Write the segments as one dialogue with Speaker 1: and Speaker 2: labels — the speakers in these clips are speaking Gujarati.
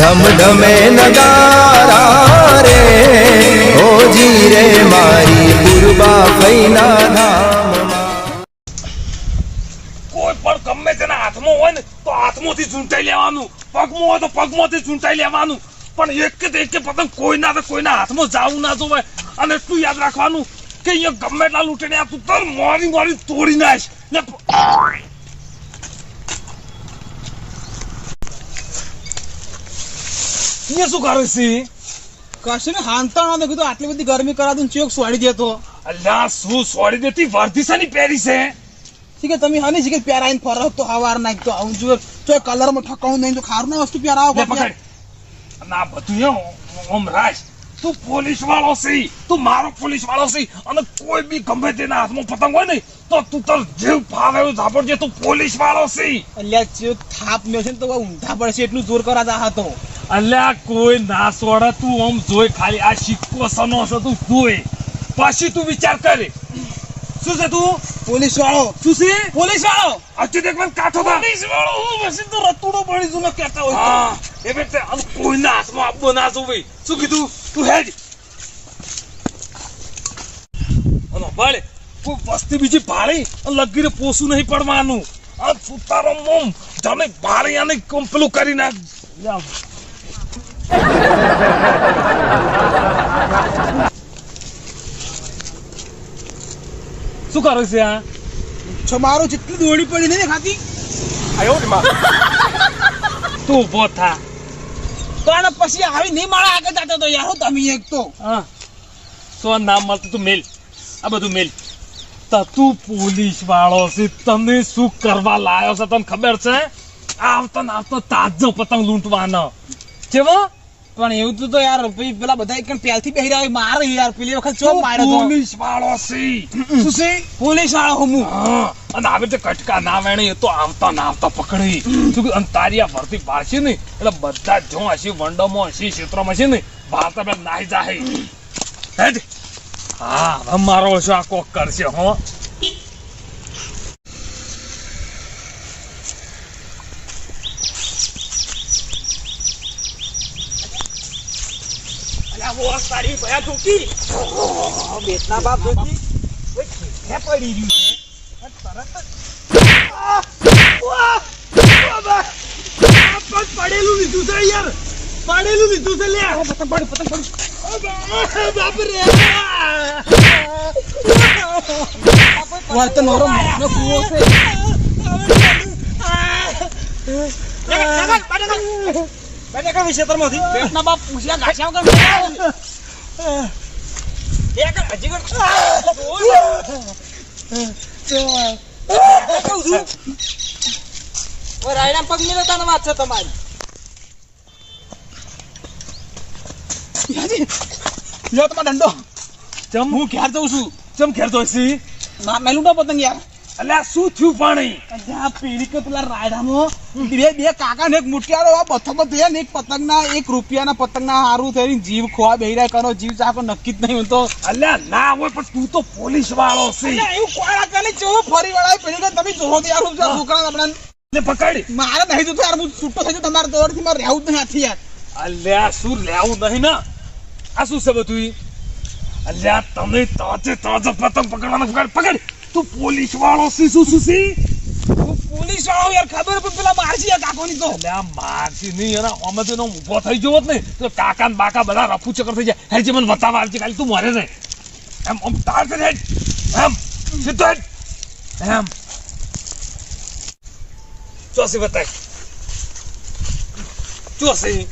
Speaker 1: ધમ ધમે નગારા રે ઓજી રે મારી પૂર્વા ફૈના
Speaker 2: કોઈ પણ ગમે તેના હાથમાં હોય ને તો હાથમાંથી ચૂંટાઈ લેવાનું. પગમાં હોય તો પગમાંથી ચૂંટાઈ લેવાનું. પણ એક કે એક પતંગ કોઈના તો કોઈના હાથમાં જાવું ના જોવે અને એટલું યાદ રાખવાનું કે અહીંયા ગમે એટલા લૂંટીને આ તર મોરી મોરી તોડી નાખ પ- શું કરે છે?
Speaker 3: કશું ને હાંતા ના કીધું આટલી બધી ગરમી કરા દઉં ચોક સોડી દેતો
Speaker 2: અલ્યા શું સોડી દેતી વર્ધિસાની પહેરી છે?
Speaker 3: ઠીક છે તમે હની પહેરાય પહેરાઈને ફરો તો હવાર નાખ તો આવું જો તો કલરમાં ઠકાવું નહીં તો ખારું ના વસ્તુ પહેરાવો
Speaker 2: પકડ. અને બધું હે ઓમ રાજ. તું પોલીસ વાળો છે. તું મારો પોલીસ વાળો છે. અને કોઈ બી ગમે તેના હાથમાં પતંગ હોય ને તો તું તાર જીવ ફાવે એવું ઝાપડજે. તું પોલીસ વાળો છે.
Speaker 3: અલ્યા ચેક થાપ મેં છે ને તો ઊંધા પડશે એટલું જોર કરાતા હતો
Speaker 2: અલ્યા કોઈ ના સોડે તું આમ જોઈ ખાલી આ સિક્કો સનો છે તું જોઈ. પછી તું વિચાર કરે. શું છે તું?
Speaker 3: પોલીસ વાળો
Speaker 2: શું છે?
Speaker 3: પોલીસ વાળો
Speaker 2: અચ્યુત એક વાર કાઠો
Speaker 3: પોલીસ વાળો હું? પછી તો રતુડો પડી જુ કહેતા હોય
Speaker 2: હા એ બે કોઈના હાથમાં આપવો ના જોવે શું કીધું? તું હેજ અનો બળે કોઈ વસ્તી બીજી ભાળી લગીરે પોસું નહીં પડવાનું. આ સુતારો તારો મોમ જાને ભાળી અને પેલું કરી નાખ. શું કરો છે આ?
Speaker 3: છો મારો જેટલી દોડી પડી નહીં ખાતી?
Speaker 2: તું ઊભો થા.
Speaker 3: પણ પછી આવી નહીં મારા આગળ જતો તો યાર તમે એક તો.
Speaker 2: હા. તો નામ મળતું તું? મેલ. આ બધું મેલ. તો તું પોલીસ વાળો છે તને શું કરવા લાયો છે તને ખબર છે? આવતો ને આવતો તાજો પતંગ લૂંટવાનો. કેવો?
Speaker 3: પણ એવું તો યાર પેલા બધા એક પહેલથી બેહી રહ્યા હોય, મારે યાર પેલી વખત ચો માર્યો તો?
Speaker 2: પોલીસ વાળો સી શું સી
Speaker 3: પોલીસ વાળો હું.
Speaker 2: અને આવે રીતે કટકા ના વેણે એ તો આવતા ના આવતા પકડી. શું કે તારી આ ભરતી પાડશે ને એટલે બધા જો હસી વંડોમાં હસી ક્ષેત્રમાં હશે ને ભારત નાઈ જાય હેડ. હા મારો શું આ કોક કરશે હો.
Speaker 3: વો ભયા ઠોકી બેટના બાપ જોતી હે પડી રહ્યું છે તરત જ આહ! વાહ! વાહ, બા! આ પગ પડેલું લીધું છે યાર પડેલું લીધું છે લે પતંગ પડી પતંગ પડી બાપ રે વર્તન ઓરો નો કુવો છે બેટા કઈ ક્ષેત્રમાંથી બેટના બાપ પૂછ્યા વગર હજી રાયડા પગ મિલતા વાત છે તમારી. લ્યો તમારો દંડો
Speaker 2: ચમ.
Speaker 3: હું ઘેર જઉં છું.
Speaker 2: ચમ ઘેર જોઈશ?
Speaker 3: ના મેલું ના પતંગ યાર
Speaker 2: અલ્યા શું થયું પાણી
Speaker 3: પેલી કે પેલા રાયડામાં બે બે કાકા ને એક મુઠિયારો બથો થયા ને એક પતંગના એક રૂપિયાના પતંગના હારું થઈને જીવ ખોવા બેહી રહ્યા કરો જીવ ચાકો નક્કી જ નહીં તો
Speaker 2: અલ્યા ના હોય પણ તું તો પોલીસ વાળો છે
Speaker 3: એવું કોળા કરે ચેવો ફરી વળાય પેલી કે તમે જોવો યાર જરા છોકરાને
Speaker 2: ને પકડ.
Speaker 3: મારે નહીં જોતું યાર હું છૂટો થઈ તમારે દોડથી મારે રહેવું જ નહીં હાથી યાર.
Speaker 2: અલ્યા શું રહેવું નહીં ના? આ શું છે બધું? અલ્યા તમે તાજે તાજો પતંગ પકડવાનો પકડ પકડ. તું પોલીસ વાળો છે શું શું સી
Speaker 3: હું પોલીસ વાળો યાર ખબર પણ પેલા મારજી આ કાકોની તો.
Speaker 2: આ મારસી નહીં એના અમે નો ઊભો થઈ જવો જ ને તો કાકા ને બાકા બધા રફુ ચક્કર થઈ જાય. હેજી મને બતાવવા આવજે કાલે તું મરે ને. એમ આમ તાર કરી હેડ. એમ સીધો હેડ. એમ. ચોસી બતાય. ચોસી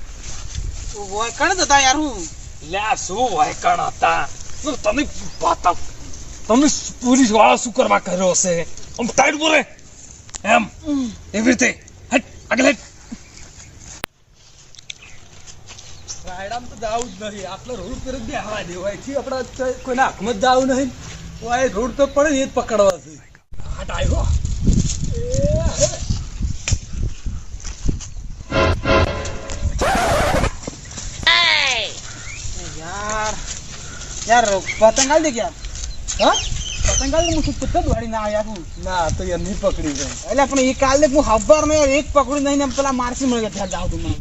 Speaker 3: વાયકણ હતા યાર હું.
Speaker 2: લે શું વાયકણ હતા? તો તમે બતાવ તમે પોલીસવાળા શું કરવા કર્યો હશે? આમ ટાઈટ બોલે એમ. એવી રીતે. હટ આગળ હટ.
Speaker 3: રાયડામાં તો જાવું જ નહીં. આટલો રોડ પર જ બેહવા દેવાય છે આપણે કોઈના હાથમાં જ જાવું નહીં. તો આ રોડ તો પડે ને એ જ પકડવા છે.
Speaker 2: હાટ આવ્યો
Speaker 3: યાર. યાર પતંગ આવી દે ક્યાં? હા? પતંગ કાલે હું કેટલો દોડી ના આવ્યા છું.
Speaker 4: ના તો એમની પકડી છે
Speaker 3: એટલે પણ એ કાલે હું ખબર નહીં એક પકડી નહીં ને પેલા મારસી મળે ત્યાં જાવ તું મને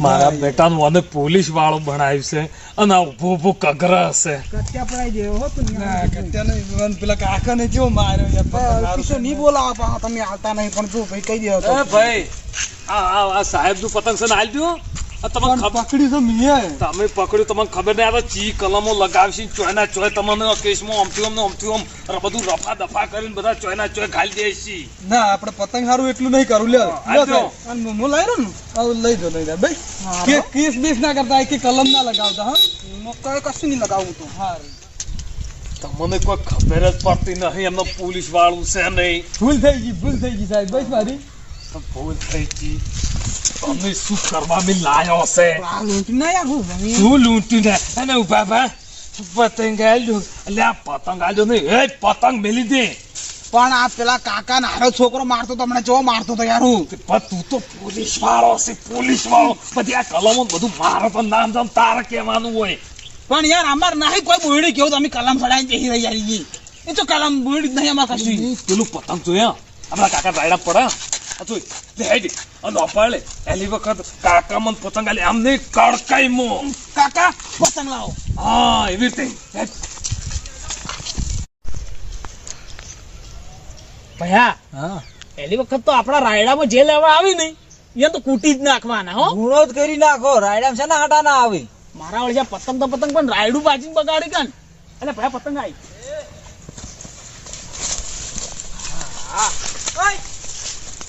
Speaker 2: મારા બેટાનું અને પોલીસ વાળો ભણાવ્યું છે અને આ ઊભો ઊભો કગરા હશે.
Speaker 3: કચ્યા પડાઈ જેવો હો તું
Speaker 4: ના પેલા કેવો માર્યો યાર પતંગ
Speaker 3: નહીં બોલાવા તમે આવતા નહીં પણ જો ભાઈ કહી દેવો
Speaker 2: ભાઈ આ આ સાહેબનું પતંગ છે ને દો તમને
Speaker 4: પકડી તો મીએ.
Speaker 2: તમે પકડ્યું તમને ખબર નહીં આ ચી કલમો લગાવશી ચોયના ચોય તમને કેસમાં આમથી આમ ને આમથી બધું રફા દફા કરીને બધા ચોયના ચોય ઘાલી દે છે.
Speaker 4: ના આપણે પતંગ હારું એટલું નહીં કરું. લ્યો
Speaker 2: હા,
Speaker 4: લ્યો
Speaker 2: આજો.
Speaker 4: સાહેબ.
Speaker 3: અને હું લઈ રહ્યો ને
Speaker 4: લઈ દો લઈ ભાઈ કે કેસ બેસ ના કરતા કે કલમ ના લગાવતા હા?
Speaker 3: કશું નહીં લગાવું તો.
Speaker 2: તમને કોઈ ખબર જ પડતી નહીં એમનો પોલીસ વાળું છે નહીં.
Speaker 4: ભૂલ થઈ ગઈ ભૂલ થઈ ગઈ સાહેબ. બસ મારી.
Speaker 2: ભૂલ થઈ ગઈ. તમે શું કરવા મેં લાયો છે
Speaker 3: આ લૂંટી ના.
Speaker 2: શું અને ઊભા ભા પતંગ આલ્યો. એટલે આ પતંગ આલ્યો નહીં. એ પતંગ મેલી દે.
Speaker 3: પણ આ પેલા કાકા નાનો છોકરો મારતો તમને જો મારતો તો યાર હું.
Speaker 2: પણ તું તો પોલીસ વાળો છે પોલીસ વાળો પછી આ કલમો બધું મારો તો નામ જામ તારે કહેવાનું હોય.
Speaker 3: પણ યાર અમાર નહીં કોઈ બોયડી કેવું? અમે કલમ ચડાવીને બેસી રહી યાર એ તો કલમ બોયડી નહીં અમાર કશું
Speaker 2: પેલું પતંગ જોયા? આપણા કાકા રાયડા પડ્યા. આ લે હેડી અને અપાડે એલી વખત કાકા મન પતંગ આલે આમ નહીં કડકાઈ મો.
Speaker 3: કાકા પતંગ લાવો.
Speaker 2: હા એવી રીતે.
Speaker 3: ભયા
Speaker 4: હા.
Speaker 3: પહેલી વખત તો આપણા રાયડામાં જે લેવા આવી નહીં એ તો કૂટી જ નાખવાના હો.
Speaker 4: ગુણો જ કરી નાખો રાયડા છે ને હાટા ના આવે?
Speaker 3: મારા વળી પતંગ તો પતંગ પણ રાયડું બાજીને બગાડી કાન. એટલે ભયા પતંગ આવી. હા. ઓય!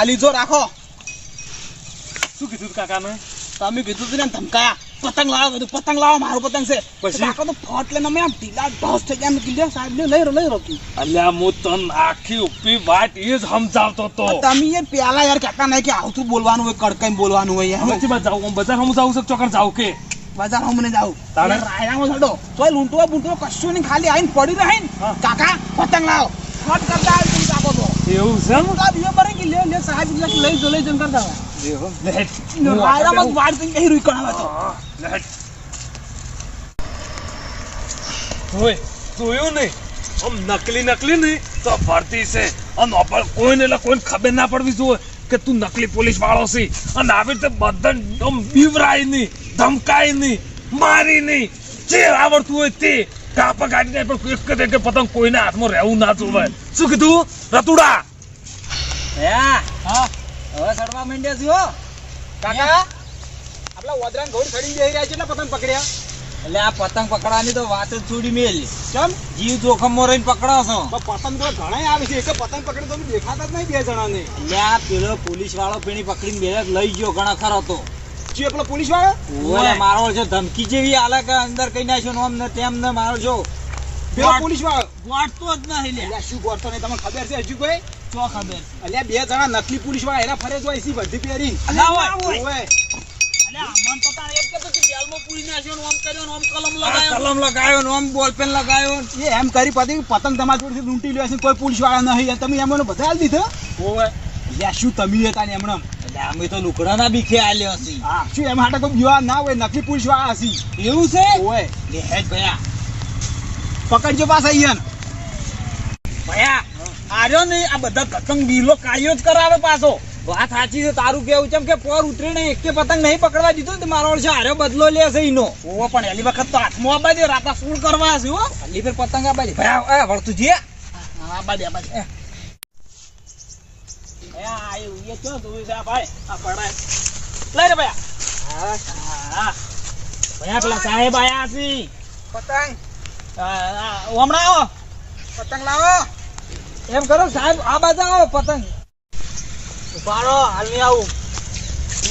Speaker 3: આ લીધો રાખો.
Speaker 2: શું કીધું કાકાને?
Speaker 3: તમે કીધું તું ને ધમકાયા. પતંગ લાવો બધું પતંગ લાવો મારો પતંગ છે.
Speaker 2: પછી?
Speaker 3: આખો તો ફોટ લઈને અમે આમ ઢીલા ઢોસ થઈ ગયા. મેં કીધું સાહેબ ને લઈ લઈ રહ્યો
Speaker 2: અલ્યા હું તન આખી ઉપી વાત એ જ સમજાવતો તો.
Speaker 3: તમે એ પેલા યાર કહેતા નહીં કે આવતું બોલવાનું હોય કડકાઈ બોલવાનું હોય યાર
Speaker 2: પછી બસ જાઉં બજાર હું જાઉં છું ચોકડ જાઉં કે?
Speaker 3: બજાર હું મને
Speaker 2: જાઉં.
Speaker 3: તારે રાયડામાં છડો. તોય લૂંટવા બૂંટવા કશું નહીં ખાલી આવીને પડી રહે કાકા પતંગ લાવો. ફટ કરતા
Speaker 2: એવું છે એમ?
Speaker 3: આ બીજો મરે કે લ્યો લ્યો સાહેબ લ્યો લઈ જો લઈ જન કરતા
Speaker 2: લે હેડ.
Speaker 3: હોય
Speaker 2: હું
Speaker 3: રાયડામાં
Speaker 2: આગળ
Speaker 3: વાડ થઈ ગઈ રૂઈ કણાવા તો.
Speaker 2: લે હેડ. જોયું નહીં? આમ નકલી નકલી નહીં તો ભરતી છે. અને અપર કોઈને એટલે કોઈને ખબર ના પડવી જોઈએ કે તું નકલી પોલીસ વાળો છે. અને આવી રીતે બધા આમ બીવરાય નહીં ધમકાય નહીં મારી નહીં. જે આવડતું હોય તે કાપા કાઢી નાખ પણ એક જ એક પતંગ કોઈના હાથમાં રહેવું ના જોવે. શું કીધું? રતુડા.
Speaker 3: હા. હવે સડવા માંડ્યા છો? હો કાકા આપલા વદરાન ઘોડ ખડી જઈ રહ્યા છે ને પતંગ પકડ્યા.
Speaker 4: એટલે આ પતંગ પકડવાની તો વાત જ છોડી મેલી.
Speaker 3: કેમ?
Speaker 4: જીવ જોખમમાં રહીને પકડો છો.
Speaker 3: પતંગ તો ઘણા આવે છે. એક પતંગ પકડે તો દેખાતા જ નહીં બે જણાને.
Speaker 4: એટલે આ પેલો પોલીસ વાળો પેણી પકડીને બે લઈ ગયો ઘણા ખરો તો.
Speaker 3: જે પેલો પોલીસ વાળો?
Speaker 4: ઓલે મારો જો ધમકી જેવી આલે કે અંદર કઈ નાખ્યો નોમ ને તેમ ને મારો જો
Speaker 3: પેલો પોલીસ વાળો.
Speaker 4: ગોટતો જ નહીં લે.
Speaker 3: અલ્યા શું ગોટતો નહીં? તમને ખબર છે હજુ કોઈ?
Speaker 4: ચો ખબર
Speaker 3: અલ્યા બે જણા નકલી પોલીસવાળા એના ફરે જ હોય છે બધી પહેરી
Speaker 4: અલ્યા
Speaker 3: ઓય.
Speaker 4: અલ્યા મન તો તારે એમ કહેતો કે જેલમાં પૂરી નાખ્યો નોમ કર્યો નોમ કલમ લગાયો. કલમ લગાયો નોમ બોલપેન લગાયો.
Speaker 3: એ એમ કરી પતી પતંગ તમારી જોડેથી લૂંટી લ્યો છે કોઈ પોલીસવાળા નહીં. તમે એમને બધા દીધો?
Speaker 4: ઓય.
Speaker 3: અલ્યા શું તમે હતા ને
Speaker 4: એટલે અમે તો લુકડાના બીખે આલ્યો છે
Speaker 3: હા શું એમ હાટે કોઈ બીવા ના હોય નકલી પૂછવા હસી
Speaker 4: એવું છે?
Speaker 3: ઓય.
Speaker 4: લે હેડ ભયા.
Speaker 3: પકડજો પાસ અહીંયા
Speaker 4: ભયા આર્યો ને આ બધા પતંગ બીલો કાયો જ કરાવે પાછો. વાત સાચી છે તારું કેવું છે? કે પોર ઉતરીને એક પતંગ નહીં પકડવા દીધો ને મારો વર્ષે આર્યો બદલો લે છે ઈનો.
Speaker 3: ઓવો પણ એલી વખત તો હાથમાં આબા દે રાતા સૂળ કરવા હશે હો?
Speaker 4: ખાલી ફેર પતંગ આ બાજુ ભયા એ વળતું જે
Speaker 3: આબા દે આબા દે. એ આ આયું એ ચો જોયું છે આ ભાઈ? આ પડાય. લઈ રે ભાઈ. હા. હા. ભયા પેલા સાહેબ આયા છે
Speaker 4: પતંગ.
Speaker 3: હમણાં આવો.
Speaker 4: પતંગ લાવો. એમ કરો સાહેબ આ બાજુ આવો પતંગ. ઉપાડો હાલની આવું.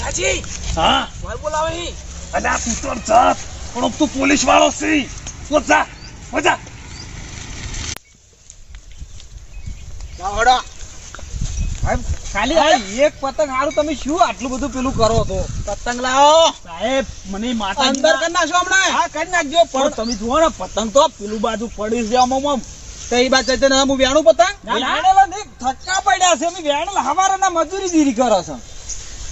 Speaker 3: હાજી
Speaker 2: હા.
Speaker 3: ભાઈ બોલાવે હી
Speaker 2: અલ્યા તું તો પણ તું પોલીસ વાળો છે. તો જા. મજા
Speaker 3: હડો.
Speaker 4: સાહેબ ખાલી આ એક પતંગ હારું તમે શું આટલું બધું પેલું કરો તો?
Speaker 3: પતંગ લાવો.
Speaker 4: સાહેબ મને માતા
Speaker 3: અંદર કરી નાખશો હમણાં.
Speaker 4: હા કરી નાખજો પણ તમે જુઓ ને પતંગ તો પેલું બાજુ પડી છે આમ.
Speaker 3: તો એ બાદ ચૈતન્ય હું વ્યાણું પતંગ?
Speaker 4: વેણેલા ને થક્કા પડ્યા છે. અમે વેણેલા હવારના મજૂરી દીરી કરો છો.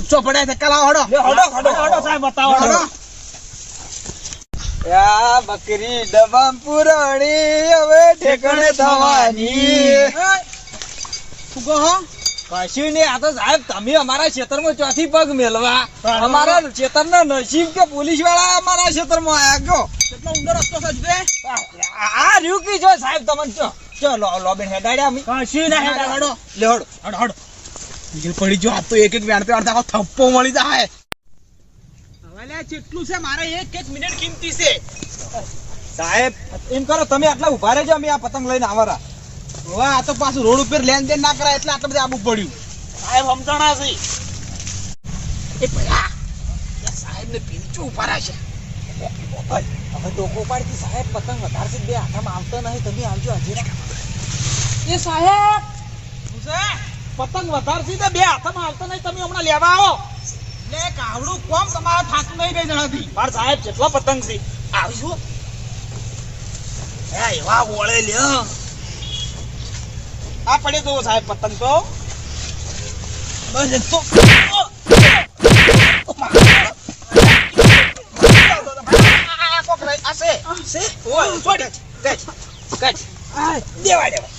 Speaker 3: ચો પડ્યા ધક્કા લાવો હડો.
Speaker 4: હડો, હડો, હડો, સાહેબ, બતાવો, હડો.
Speaker 3: યા બકરી ડબામ પુરાણી હવે ઠેકણે થવાની
Speaker 4: શું કહો? કશું નહીં આ તો સાહેબ તમે અમારા ક્ષેત્રમાં ચોથી પગ મેલવા અમારા ક્ષેત્રના નસીબ કે પોલીસવાળા અમારા ક્ષેત્રમાં આયા ગયો.
Speaker 3: કેટલો ઊંડો રસ્તો સજવે
Speaker 4: આ- રહ્યું કી જો સાહેબ તમને ચો ચો લો લો હેડાડ્યા અમે
Speaker 3: કશું ના હેડા
Speaker 4: લે હડો.
Speaker 3: હડો હડો. બીજું પડી જો આ તો એક એક વ્યાણ પે અડધા થપ્પો મળી જાય. હવે કેટલું છે? મારે એક એક મિનિટ કિંમતી છે.
Speaker 4: સાહેબ. એમ કરો તમે આટલા ઊભા રહેજો અમે આ પતંગ લઈને આવરા
Speaker 3: હવે આ તો પાછું રોડ ઉપર લેન દેન ના કરાય એટલે આટલું બધું આબુ પડ્યું. સાહેબ સમજણા છે. એ ભયા સાહેબ ને પીંચું ઉપાડા છે.
Speaker 4: હવે ડોકો પાડતી સાહેબ પતંગ વધારે છે બે હાથમાં આવતો નહીં તમે આવજો હજી
Speaker 3: એ સાહેબ શું
Speaker 4: પતંગ વધારે છે તો બે હાથમાં આવતો નહીં તમે હમણાં લેવા આવો.
Speaker 3: લે કાવડું કોમ તમારા થાતું નહીં બે જણાથી.
Speaker 4: માર સાહેબ જેટલા પતંગ છે.
Speaker 3: આવીશું. એ એવા ઓળે લ્યો.
Speaker 4: આ પડે તો સાહેબ પતંગ તો.
Speaker 3: બસ એક દેવા દેવા.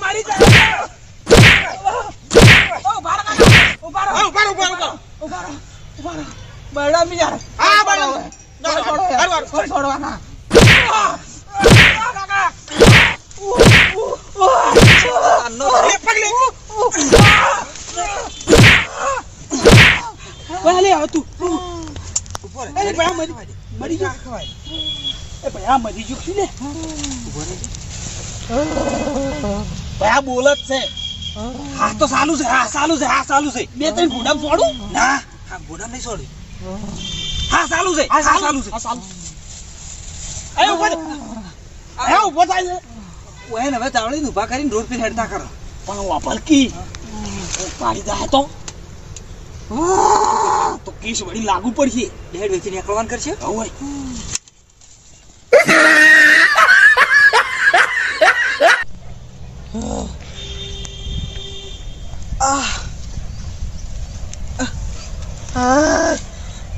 Speaker 3: મારી જાય બરડા મી હા બરડા છોડવાના કાકા
Speaker 4: ભલે હવે તું અરે ભયા મરી મરી જો એ ભયા મરી જો લે ભયા બોલ જ છે હા તો સાલું છે હા સાલું છે હા સાલું છે
Speaker 3: બે ત્રણ ઘોડા છોડું
Speaker 4: ના હા ઘોડા નહીં છોડી હા સાલું છે હા સાલું છે
Speaker 3: એ ઊભો થા. એ ઊભો થાય છે
Speaker 4: ઓય હવે તાવડીને ઊભા કરીને રોડ પર હેડતા કરો.
Speaker 3: પણ વાપરકી પાડી દે તો.
Speaker 4: તો કેસ વળી લાગુ પડશે. ડેડ વેચી નીકળવાનું કરશે?
Speaker 3: હોય.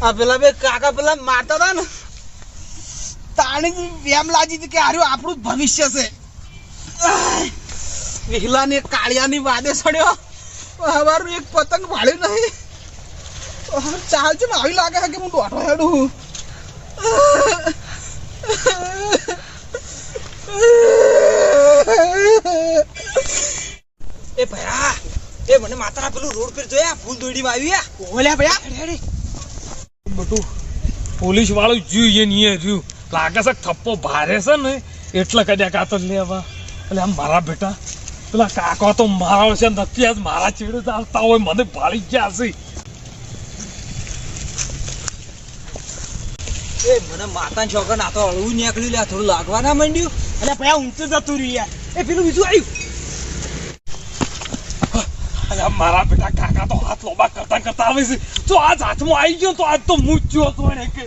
Speaker 3: આ પેલા બે કાકા પેલા મારતા હતા ને. તાણી એમ લાગી હતી કે આર્યું આપણું ભવિષ્ય છે. વિહલા ને કાળિયાની વાદે સડ્યો. હવારનું એક પતંગ ભાળ્યું નહીં. ચાલ છે આવી લાગે છે કે હું દોઢો હેડું
Speaker 4: એ ભયા, એ મને માતાના પેલું રોડ પર જોયા ફૂલ દોડીમાં આવી આ
Speaker 3: ઓલ્યા ભયા.
Speaker 2: બટુ પોલીસ વાળું ને એ રહ્યું લાગે છે થપ્પો ભારે છે ને, એટલે કદાચ તો લેવા. એટલે આમ મારા બેટા. પેલા કાકા તો મારા છે નથી આજ મારા ચીડે ચાલતા હોય, મને ભાળી ગયા
Speaker 4: એ, મને માતા છોકરા ના તો હળવું નીકળ્યું લે થોડું લાગવા ના માંડ્યું
Speaker 3: અને પછી ઊંચું જતું રહ્યું
Speaker 4: એ, પેલું બીજું આવ્યું
Speaker 2: મારા બેટા કાકા તો હાથ લોબા કરતા કરતા આવે છે. તો આજ હાથમાં આવી ગયો તો આજ તો મૂચ્યો હતો એને કે.